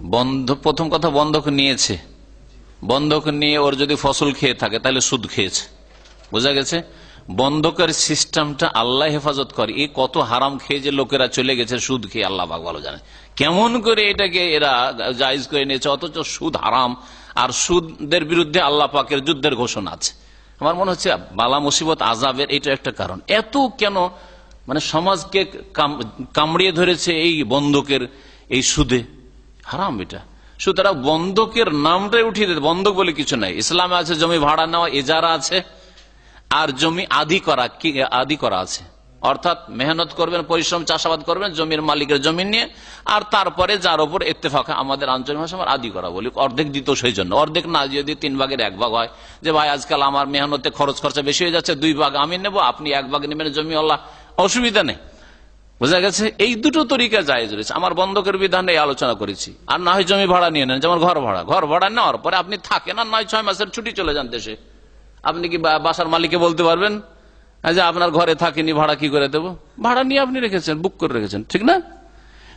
বন্ধ, প্রথম কথা বন্ধক নিয়েছে। বন্ধক নিয়ে ওর যদি ফসল খেয়ে থাকে, তাহলে সুদ খেয়েছে। বোঝা গেছে? বন্ধকের সিস্টেমটা আল্লাহ হেফাজত করে। এ কত হারাম খেয়ে যে লোকেরা চলে গেছে, সুদ খেয়ে আল্লাহ বাক ভালো জানে। কেমন করে এটাকে এরা জায়জ করে নিয়েছে, অথচ সুদ হারাম। আর সুদের বিরুদ্ধে আল্লাহ পাকের যুদ্ধের ঘোষণা আছে। আমার মনে হচ্ছে বালা মুসিবত আজাবের এটা একটা কারণ। এত কেন মানে সমাজকে কামড়িয়ে ধরেছে এই বন্ধকের, এই সুদে? হারাম এটা। সুতরাং বন্ধকের নামটাই উঠিয়ে দিতে বন্ধক বলে কিছু নাই। ইসলামে আছে জমি ভাড়া নেওয়া, এজারা আছে, আর জমি আদি করা কি আদি করা আছে। অর্থাৎ মেহনত করবেন, পরিশ্রম, চাষাবাদ করবেন, জমির মালিকের জমি নিয়ে, আর তারপরে যার উপর ইত্তেফাক আমাদের আঞ্চলিক ভাষা আমার আদি করা বলি। অর্ধেক দিত সেই জন্য। অর্ধেক না যদি তিন ভাগের এক ভাগ হয়। যে ভাই, আজকাল আমার মেহনতে খরচ খরচা বেশি হয়ে যাচ্ছে, দুই ভাগ আমি নেব, আপনি এক ভাগ নেবেন জমি আল্লাহ অসুবিধা নেই। বোঝা গেছে, এই দুটো তরিকা জায়েজ রয়েছে। আমার বন্ধকের বিধান এই আলোচনা করেছি। আর না হয় জমি ভাড়া নিয়ে নেন, যেমন ঘর ভাড়া। ঘর ভাড়া নেওয়ার পরে আপনি থাকেন আর নয়, ছয় মাসের ছুটি চলে যান দেশে। আপনি কি বাসার মালিককে বলতে পারবেন? যে আপনার ঘরে থাকেনি, ভাড়া কি করে দেবো? ভাড়া নিয়ে আপনি রেখেছেন, বুক করে রেখেছেন, ঠিক না?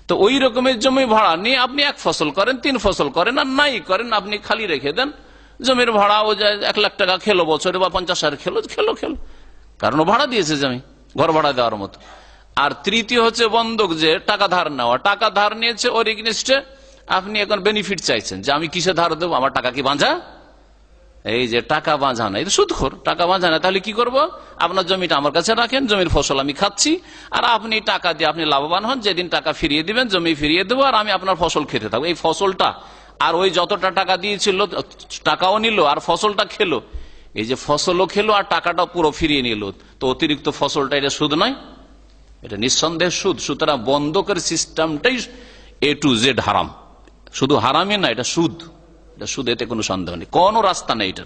তো ওই রকমের জমি ভাড়া নিয়ে আপনি এক ফসল করেন, তিন ফসল করেন আর নাই করেন, আপনি খালি রেখে দেন। জমির ভাড়া ও যায়, এক লাখ টাকা খেলো বছরে বা পঞ্চাশ হাজার খেলো খেলো খেলো। কারণ ভাড়া দিয়েছে জমি, ঘর ভাড়া দেওয়ার মতো। আর তৃতীয় হচ্ছে বন্ধক যে টাকা ধার নেওয়া। টাকা ধার নিয়েছে ওর এগনিস্টে আপনি এখন বেনিফিট চাইছেন যে আমি কিসে ধার দেবো? আমার টাকা কি বাঁধা এই যে টাকা বাঁধা না এটা সুদখোর, টাকা বাঁধা না তাহলে কি করব? আপনার জমিটা আমার কাছে রাখেন, জমির ফসল আমি খাচ্ছি, আর আপনি টাকা দিয়ে আপনি লাভবান হন, যেদিন টাকা ফিরিয়ে দিবেন, জমি ফিরিয়ে দেবো, আর আমি আপনার ফসল খেতে থাকব। এই ফসলটা, আর ওই যতটা টাকা দিয়েছিল, টাকাও নিল, আর ফসলটা খেলো। এই যে ফসলও খেলো, আর টাকাটা পুরো ফিরিয়ে নিল। তো অতিরিক্ত ফসলটা এটা সুদ নয়। এটা নিঃসন্দেহ সুদ। সুতরাং বন্ধকের সিস্টেমটাই এ টু জেড হারাম। শুধু হারামই না, এটা সুদ। এটা সুদ, এতে কোনো সন্দেহ নেই। কোনো রাস্তা নেই এটার।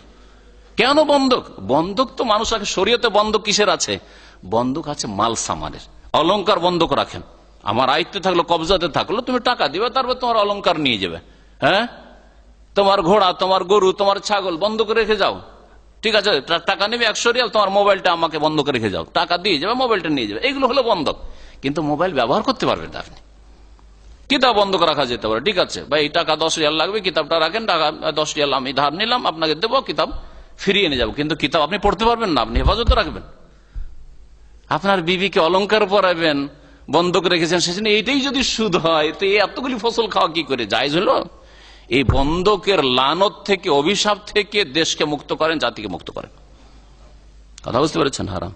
কেন বন্ধক? বন্ধক তো মানুষ আগে শরীয়তে বন্ধক কিসের আছে? বন্ধক আছে মাল সামানের। অলংকার বন্ধক রাখেন। আমার আয়ত্তে থাকল, কবজাতে থাকল, তুমি টাকা দিবে, তারপর তোমার অলংকার নিয়ে যাবে। হ্যাঁ? তোমার ঘোড়া, তোমার গরু, তোমার ছাগল বন্ধ করে রেখে যাও। ঠিক আছে টাকা নেবে একশো রিয়াল, তোমার মোবাইলটা আমাকে বন্ধ করে রেখে যাও। টাকা দিয়ে যাবে, মোবাইলটা নিয়ে যাবে। এগুলো হলো বন্ধক। কিন্তু মোবাইল ব্যবহার করতে পারবেন না আপনি। কিতাব বন্ধ রাখা যেতে পারে, ঠিক আছে। ভাই টাকা দশ রিয়াল লাগবে, কিতাবটা রাখেন, টাকা দশ রিয়াল আমি ধার নিলাম, আপনাকে দেবো, কিতাব ফিরিয়ে নিয়ে যাব। কিন্তু কিতাব আপনি পড়তে পারবেন না, আপনি হেফাজতে রাখবেন। আপনার বিবিকে অলংকার পরাবেন বন্ধক রেখেছেন, সেজন্য এইটাই যদি সুদ হয়, তো এতগুলি ফসল খাওয়া কি করে? জায়জ হলো? এই বন্ধকের লানত থেকে, অভিশাপ থেকে দেশকে মুক্ত করেন, জাতিকে মুক্ত করেন। কথা বুঝতে পেরেছেন, হারাম।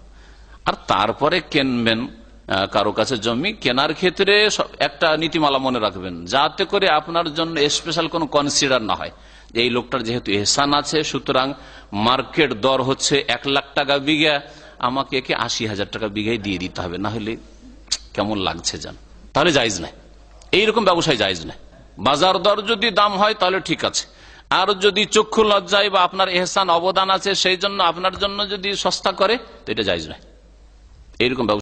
আর তারপরে কেনবেন কারও কাছে জমি, কেনার ক্ষেত্রে একটা নীতিমালা মনে রাখবেন, যাতে করে আপনার জন্য স্পেশাল কোনো কনসিডার না হয়। এই লোকটার যেহেতু এহসান আছে, সুতরাং মার্কেট দর হচ্ছে এক লাখ টাকা বিঘা, আমাকে একে আশি হাজার টাকা বিঘায় দিয়ে দিতে হবে, না হলে কেমন লাগছে যান তাহলে জায়জ নাই। এইরকম ব্যবসায় জায়জ নাই। বাজার দর যদি দাম হয়, তাহলে ঠিক আছে। আর যদি চক্ষু লজ্জায় বা আপনার এহসান অবদান আছে, সেই জন্য আপনার জন্য যদি সস্তা করে, তো এটা যাইজ নয়। এইরকম